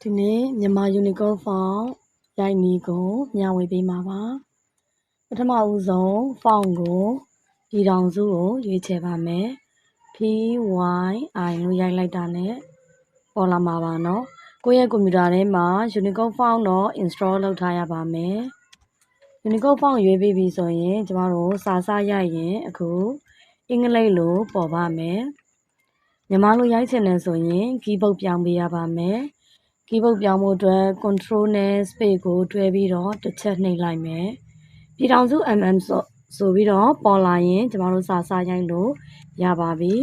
ဒီနေ့မြန်မာ unicorn font ရိုက်နည်းကိုမျှဝေပေးမှာပါပထမဦးဆုံး font ကိုပြည်ထောင်စုကိုရွေးချယ်ပါမယ် p y i လို့ရိုက်လိုက်တာနဲ့ပေါ်လာမှာပါနော်ကိုယ့်ရဲ့ကွန်ပျူတာထဲမှာ unicorn font တော့ install လုပ်ထားရပါမယ် unicorn font ရွေးပြီးပြီဆိုရင်ကျမတို့စာစရိုက်ရင်အခုအင်္ဂလိပ်လိုပေါ်ပါမယ် မြန်မာလိုရိုက်ချင်တယ်ဆိုရင် keyboard ပြောင်းပေးရပါမယ် keyboard ပြောင်းဖို့အတွက် control နဲ့ space ကိုတွဲပြီးတော့တစ်ချက်နှိပ်လိုက်မယ်ပြည်ထောင်စု mm ဆိုဆိုပြီးတော့ပေါ်လာရင်ကျမတို့စာစရိုက်လို့ရပါပြီ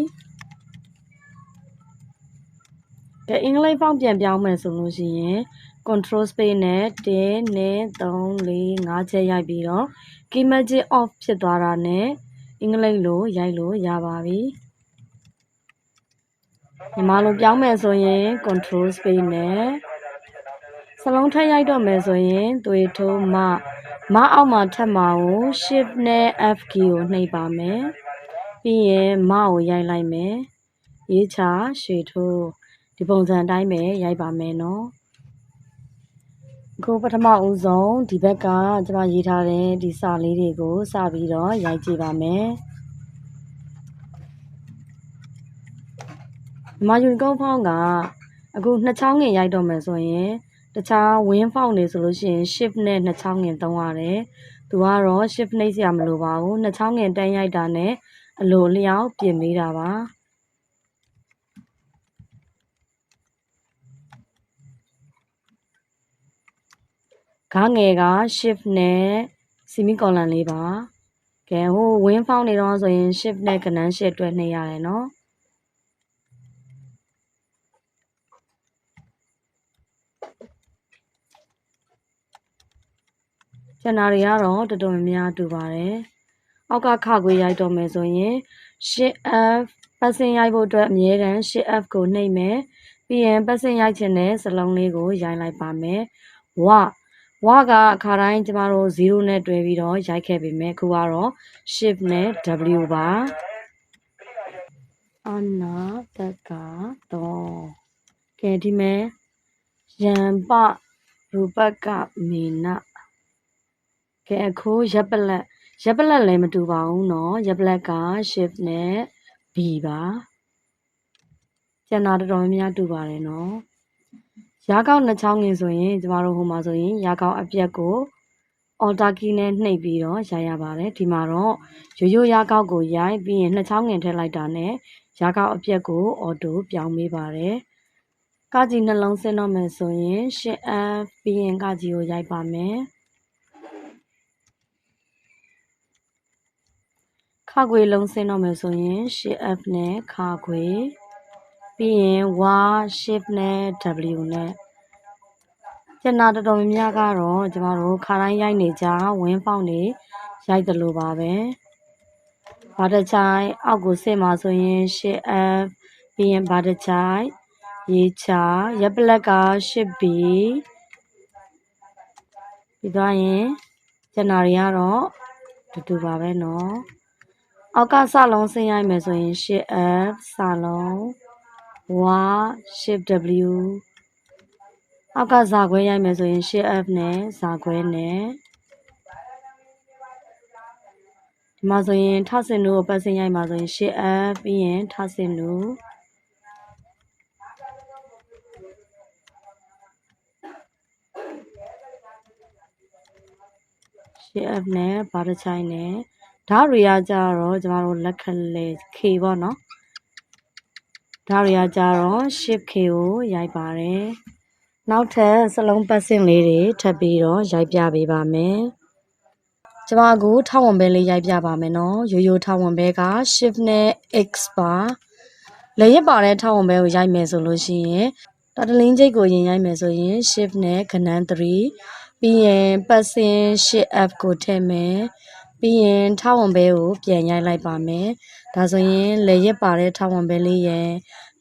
ကဲအင်္ဂလိပ် font ပြန်ပြောင်းမယ်ဆိုလို့ရှိရင် control space နဲ့1နဲ့3 4 5ချက်ရိုက်ပြီးတော့ key magic off ဖြစ်သွားတာနဲ့အင်္ဂလိပ်လိုရိုက်လို့ရပါပြီ မြန်မာလိုပြောင်းမယ်ဆိုရင် control space နဲ့စလုံးထက်ရိုက်တော့မယ်ဆိုရင်သွေးထိုးမမအောက်မှာထပ်မှာကို shift နဲ့ F key ကိုနှိပ်ပါမယ်ပြီးရင်မကိုရိုက်လိုက်မယ်ရေးချရွှေထိုးဒီပုံစံအတိုင်းပဲရိုက်ပါမယ်နော်အခုပထမဦးဆုံးဒီဘက်ကကျွန်မရေးထားတဲ့ဒီစာလေးတွေကိုစပြီးတော့ရိုက်ကြည့်ပါမယ် မြန်မာယူနီကုန်းဖောင်းကအခုနှစ်ချောင်းငင်ရိုက်တော့မယ်ဆိုရင်တခြားဝင်းဖောင်းနေဆိုလို့ရှိရင် shift နဲ့နှစ်ချောင်းငင်သုံးရတယ်သူကတော့ shift နှိပ်စရာမလိုပါဘူးနှစ်ချောင်းငင်တန်းရိုက်တာနဲ့အလိုလျောက်ပြင်ပေးတာပါဂါငယ်က shift နဲ့ semi colon လေးပါကဲဟို win found နေတော့ဆိုရင် shift နဲ့ကနန်း shift အတွက်နှိပ်ရတယ်နော် ကျန်တာတွေကတော့တော်တော်များများတူပါတယ်အောက်ကခခွေးရိုက်တော့မယ်ဆိုရင် shift f ပတ်စင်ရိုက်ဖို့အတွက်အမြဲတမ်း shift f ကိုနှိပ်မယ်ပြီးရင်ပတ်စင်ရိုက်ခြင်းနဲ့စလုံးလေးကိုရိုက်လိုက်ပါမယ်ဝဝကအခါတိုင်းကျမတို့0နဲ့တွဲပြီးတော့ရိုက်ခဲ့ပေမဲ့ခုကတော့ shift နဲ့ w ပါအနာတကတော့ကဲဒီမဲ့ရံပရူပကမေန ကဲအခုရပ်ပလက်ရပ်ပလက်လည်းမတူပါဘူးเนาะရပ်ပလက်က shift နဲ့ b ပါကျန်တာတော်တော်များများတူပါတယ်เนาะရားကောက်နှစ်ချောင်းငင်ဆိုရင်ကျမတို့ဟိုမှာဆိုရင်ရားကောက်အပြက်ကို alter key နဲ့နှိပ်ပြီးတော့ရိုက်ရပါတယ်ဒီမှာတော့ရိုးရိုးရားကောက်ကိုရိုက်ပြီးရင်နှစ်ချောင်းငင်ထည့်လိုက်တာနဲ့ရားကောက်အပြက်ကို auto ပြောင်းပေးပါတယ်ကကြီးနှလုံးဆင်းတော့မယ်ဆိုရင် shift f ပြီးရင်ကကြီးကိုရိုက်ပါမယ် ခခွေလုံးဆင်းတော့မယ်ဆိုရင် shift f နဲ့ခခွေပြီးရင် y shift နဲ့ w နဲ့ကျန်တာတော်တော်များများကတော့ကျမတို့ခါတိုင်းရိုက်နေကြဝင်းပေါက်နေရိုက်တယ်လို့ပါပဲဘာတချိုင်အောက်ကိုဆင့်မှာဆိုရင် shift f ပြီးရင်ဘာတချိုင်ရေးချရပ်ပလက်က shift b ပြီးသွားရင်ကျန်တာတွေကတော့တူတူပါပဲเนาะ အောက်ကစလုံးဆင်းရိုက်မယ်ဆိုရင် shift f စလုံး y shift w အောက်ကဇာခွဲရိုက်မယ်ဆိုရင် shift f နဲ့ဇာခွဲနဲ့ဒီမှာဆိုရင်ထဆင်တို့ကိုပတ်စင်ရိုက်မှာဆိုရင် shift f ပြီးရင်ထဆင်တို့ shf နဲ့ဘာတချိုင်နဲ့ ဓာတ်တွေကကြတော့ကျမတို့လက်ခလေ k ပေါ့နော်ဓာတ်တွေကကြတော့ shift k ကိုရိုက်ပါတယ်နောက်ထပ်စလုံးပတ်စင်လေးတွေထပ်ပြီးတော့ရိုက်ပြပေးပါမယ်ကျမကထောက်ဝန်ဘဲလေးရိုက်ပြပါမယ်နော်ရိုးရိုးထောက်ဝန်ဘဲက shift နဲ့ x ပါလက်ရပါတဲ့ထောက်ဝန်ဘဲကိုရိုက်မယ်ဆိုလို့ရှိရင်တာတလင်းချိတ်ကိုရင်ရိုက်မယ်ဆိုရင် shift နဲ့ခနန်း3ပြီးရင်ပတ်စင် shift f ကိုထည့်မယ် ပြီးရင်ထောက်ဝန်ဘဲကိုပြန်ရိုက်လိုက်ပါမယ်ဒါဆိုရင်လက်ရပါတဲ့ထောက်ဝန်ဘဲလေးရဲ့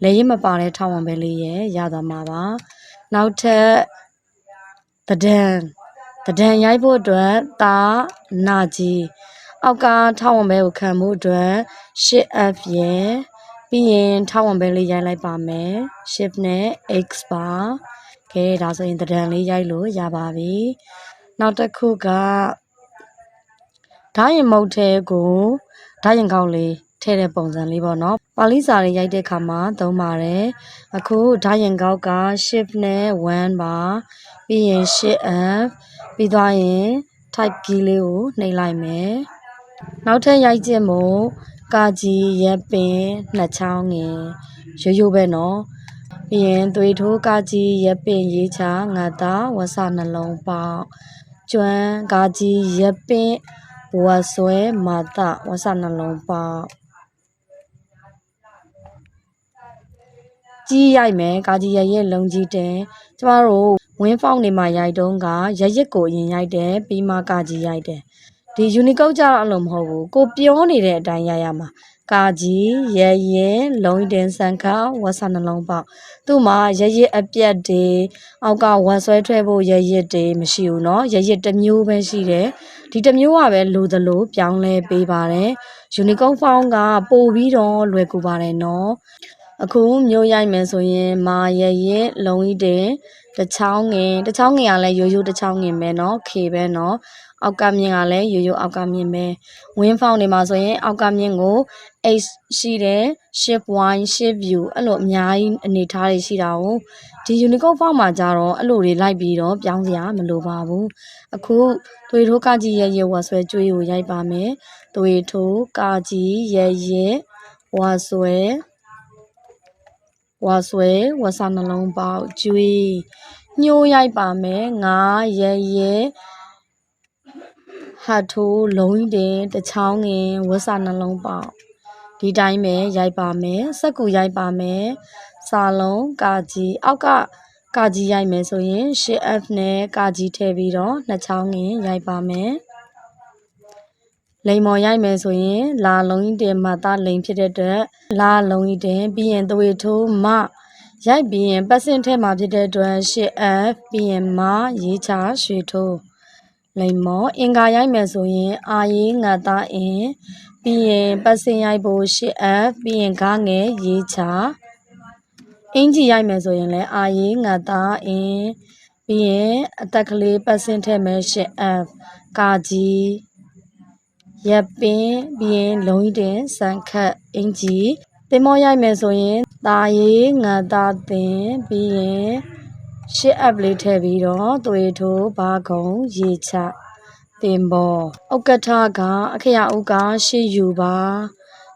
လက်ရမပါတဲ့ထောက်ဝန်ဘဲလေးရဲ့ရသွားမှာပါနောက်ထပ်တဒံတဒံရိုက်ဖို့အတွက်တာနာကြီးအောက်ကထောက်ဝန်ဘဲကိုခံဖို့အတွက် shift f ရဲ့ပြီးရင်ထောက်ဝင်ပဲလေးရိုက်လိုက်ပါမယ် shift နဲ့ x ပါကဲဒါဆိုရင်တဒံလေးရိုက်လို့ရပါပြီနောက်တစ်ခုက ဓာတ်ရင်မုတ်ထဲကိုဓာတ်ရင်ကောက်လေးထည့်တဲ့ပုံစံလေးပေါ့နော်ပါဠိစာတွေရိုက်တဲ့ခါမှာသုံးပါတယ်အခုဓာတ်ရင်ကောက်က shift နဲ့1ပါပြီးရင် shift f ပြီးသွားရင် type key လေးကိုနှိပ်လိုက်မယ်နောက်ထပ်ရိုက်ခြင်းမို့ကာကြီးရက်ပင်နှစ်ချောင်းငယ်ရိုးရိုးပဲနော်ပြီးရင်သွေးထိုးကာကြီးရက်ပင်ရေးချငါသားဝဆနှလုံးပေါက်ကျွမ်းကာကြီးရက်ပင် ဝဆွဲမာတဝဆနှလုံးပေါက်ကြီးရိုက်မယ်ကာကြီးရရဲ့လုံးကြီးတင်ကျမတို့ဝင်းဖောက်နေမှာရိုက်တုံးကရရစ်ကိုအရင်ရိုက်တယ်ပြီးမှကာကြီးရိုက်တယ်ဒီ Unicode ကြတော့အဲ့လိုမဟုတ်ဘူးကိုပြောနေတဲ့အတိုင်းရိုက်ရမှာ ကာကြီးရရင်လုံးတင်စံခါဝဆနှလုံးပေါက်သူ့မှာရရစ်အပြက်တွေအောက်ကဝတ်ဆွဲထွက်ဖို့ရရစ်တွေမရှိဘူးเนาะရရစ်တစ်မျိုးပဲရှိတယ်ဒီတစ်မျိုးကပဲလိုသလိုပြောင်းလဲပေးပါတယ် Unicode font ကပို့ပြီးတော့လွယ်ကူပါတယ်เนาะအခုမျိုးရိုက်မယ်ဆိုရင်မာရရစ်လုံးကြီးတင်တစ်ချောင်းငင်တစ်ချောင်းငင်ကလည်းရိုးရိုးတစ်ချောင်းငင်ပဲเนาะ K ပဲเนาะ အောက်ကမြင်ကလည်းရိုးရိုးအောက်ကမြင်ပဲဝင်းဖောင်းနေမှာဆိုရင် အောက်ကမြင်ကို H ရှိတယ် shift y shift view အဲ့လိုအများကြီးအနေထားတွေရှိတာ哦ဒီ Unicode font မှာကြတော့အဲ့လိုတွေလိုက်ပြီးတော့ပြောင်းစရာမလိုပါဘူးအခုသွေးထိုးကကြီးရဲ့ရဲ့ဝါဆွဲကျွေးကိုရိုက်ပါမယ်သွေးထိုးကကြီးရဲ့ရဲ့ဝါဆွဲဝါဆွဲဝါစာနှလုံးပေါက်ကျွေးညှိုးရိုက်ပါမယ်ငါရဲ့ရဲ့ ဟတ်ထိုးလုံးတင်တချောင်းငင်ဝဆနှလုံးပေါက်ဒီတိုင်းပဲရိုက်ပါမယ်စက်ကူရိုက်ပါမယ်စာလုံးကာကြီးအောက်ကကာကြီးရိုက်မယ်ဆိုရင် shift F နဲ့ကာကြီးထည့်ပြီးတော့နှစ်ချောင်းငင်ရိုက်ပါမယ်လိန်မော်ရိုက်မယ်ဆိုရင်လာလုံးကြီးတင်မှသားလိန်ဖြစ်တဲ့အတွက်လာလုံးကြီးတင်ပြီးရင်သွေထိုးမရိုက်ပြီးရင်ပတ်စင်ထဲမှာဖြစ်တဲ့အတွက် shift F ပြီးရင်မရေးချရွှေထိုး လိမ်မော်အင်္ဂါရိုက်မယ်ဆိုရင် အာရေးငါသားအင်ပြီးရင်ပတ်စင်ရိုက်ဖို့ရှစ်အပ်ပြီးရင်ဂါငယ်ရေးချအင်ကြီးရိုက်မယ်ဆိုရင်လည်းအာရေးငါသားအင်ပြီးရင်အသက်ကလေးပတ်စင်ထည့်မယ်ရှစ်အပ်ကာကြီးရပ်ပင်ပြီးရင်လုံးကြီးတင်စံခတ်အင်ကြီးတင်မောရိုက်မယ်ဆိုရင်တာရေးငါသားတင်ပြီးရင် ရှစ်အပ်လေးထည့်ပြီးတော့သွေးထိုးဘာကုံရေချတင်ပေါ်ဥက္ကဋ္ဌကအခရဥကရှစ်ယူပါ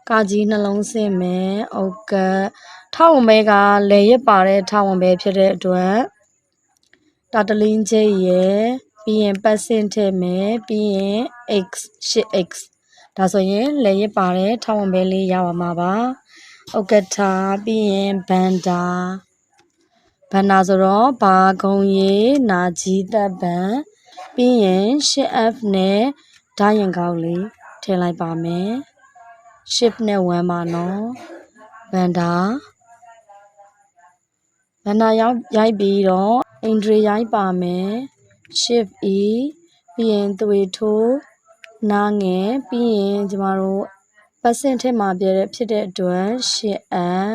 ကာကြီးနှလုံးစင်မယ်ဥက္ကထောက်ဝင်မဲကလေရစ်ပါတဲ့ထောက်ဝင်မဲဖြစ်တဲ့အတွက်တာတလင်းကျိတ်ရယ်ပြီးရင်ပတ်စင်ထည့်မယ်ပြီးရင် x 8x ဒါဆိုရင်လေရစ်ပါတဲ့ထောက်ဝင်မဲလေးရပါမှာပါဥက္ကဋ္ဌပြီးရင်ဘန္တာ ဘန္နာဆိုတော့ဘာဂုံရီနာကြီးသက်ပံပြီးရင် shift F နဲ့ဓာတ်ရင်ကောက်လေးထည့်လိုက်ပါမယ် shift နဲ့1ပါနော်ဘန္တာဘန္နာရောက်ရိုက်ပြီးတော့ entry ရိုက်ပါမယ် shift E ပြီးရင်သွေထိုးနာငယ်ပြီးရင်ကျမတို့ပတ်စင်ထက်မှာပြတဲ့ဖြစ်တဲ့အတွက် shift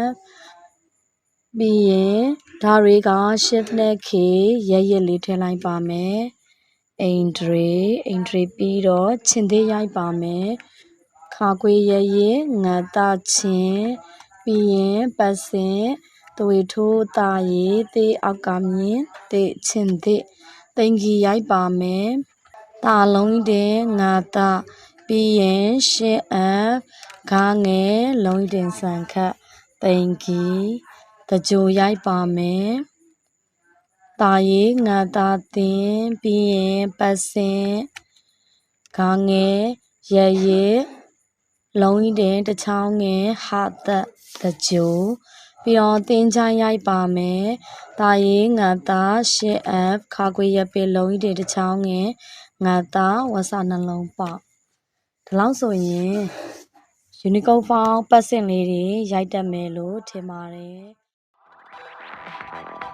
F ပြီးရင်ဒါတွေက shift နဲ့ k ရရလေးထည့်လိုက်ပါမယ်အိမ်ဒရေအိမ်ဒရေပြီးတော့ခြင်သေးရိုက်ပါမယ်ခါကွေးရရငတ်တချင်းပြီးရင်ပတ်စင်သွေထိုးတာရီတေးအောက်ကမြင်တေးခြင်သေးတင်ကြီးရိုက်ပါမယ်တာလုံးတင်ငါတပြီးရင်ရှင်းအပ်ဂါငယ်လုံးတင်ဆန်ခတ်တင်ကြီး တကြိုရိုက်ပါမယ်။တာရေးငါတာတင်ပြီးရင်ပတ်စင်ဂါငယ်ရရဲလုံးကြီးတင်တချောင်းငယ်ဟာသက်တကြိုပြီးတော့တင်းချိုင်းရိုက်ပါမယ်။တာရေးငါတာရှစ်အပ်ခါခွေရပေလုံးကြီးတင်တချောင်းငယ်ငါတာဝဆနှလုံးပေါက်ဒီလောက်ဆိုရင် Unicode font ပတ်စင်လေးတွေရိုက်တတ်မယ်လို့ထင်ပါတယ်။ Thank you.